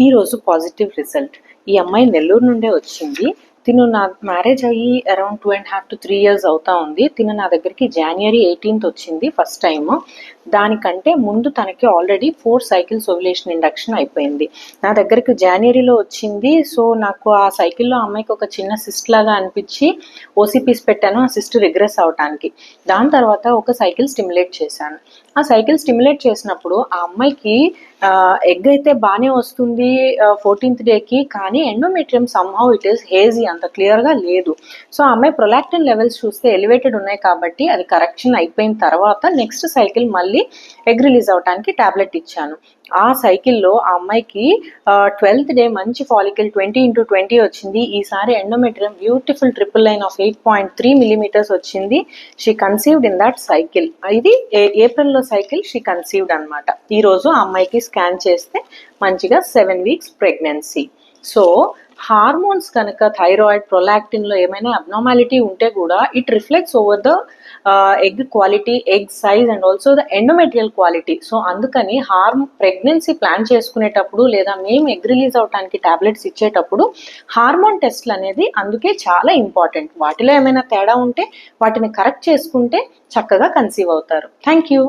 ఈరోజు positive result ఈ అమ్మాయి నెల్లూరు నుండే వచ్చింది. తిను నా మ్యారేజ్ అయ్యి around two and half to three years అవుతా ఉంది. తిను నా దగ్గరికి జనవరి ఎయిటీన్త్ వచ్చింది ఫస్ట్ టైం దానికంటే ముందు తనకి already four cycles ovulation induction అయిపోయింది. నా దగ్గరికి జనవరిలో వచ్చింది. సో నాకు ఆ సైకిల్లో అమ్మాయికి ఒక చిన్న సిస్ట్ లాగా అనిపించి ఓసీపీస్ పెట్టాను. ఆ సిస్ట్ రిగ్రెస్ అవటానికి. దాని తర్వాత ఒక సైకిల్ స్టిమ్యులేట్ చేశాను. ఆ సైకిల్ స్టిమ్యులేట్ చేసినప్పుడు ఆ అమ్మాయికి ఎగ్ అయితే బాగానే వస్తుంది ఫోర్టీన్త్ డేకి కానీ endometrium somehow it is hazy అంత క్లియర్గా లేదు. సో ఆ అమ్మాయి ప్రొలాక్టిన్ లెవెల్స్ చూస్తే ఎలివేటెడ్ ఉన్నాయి కాబట్టి అది కరెక్షన్ అయిపోయిన తర్వాత నెక్స్ట్ సైకిల్ మళ్ళీ ఎగ్ రిలీజ్ అవడానికి ట్యాబ్లెట్ ఇచ్చాను. ఆ సైకిల్లో ఆ అమ్మాయికి ట్వెల్త్ డే మంచి ఫాలికల్ ట్వంటీ ఇంటూ ట్వంటీ వచ్చింది. ఈసారి endometrium beautiful triple line of eight point three millimetres వచ్చింది. She conceived in that cycle ఇది ఏప్రిల్లో సైకిల్ షీ కన్సీవ్డ్ అనమాట ఈరోజు ఆ అమ్మాయికి స్కాన్ చేస్తే మంచిగా seven weeks pregnancy so hormones కనుక థైరాయిడ్ ప్రొలాక్టిన్లో ఏమైనా అబ్నార్మాలిటీ ఉంటే కూడా it reflects over the egg quality egg size and also the endometrial quality so అందుకని హార్మ్ ప్రెగ్నెన్సీ ప్లాన్ చేసుకునేటప్పుడు లేదా మేము ఎగ్ రిలీజ్ అవడానికి టాబ్లెట్స్ ఇచ్చేటప్పుడు హార్మోన్ టెస్ట్లు అనేది అందుకే చాలా ఇంపార్టెంట్ వాటిలో ఏమైనా తేడా ఉంటే వాటిని కరెక్ట్ చేసుకుంటే చక్కగా కన్సీవ్ అవుతారు. Thank you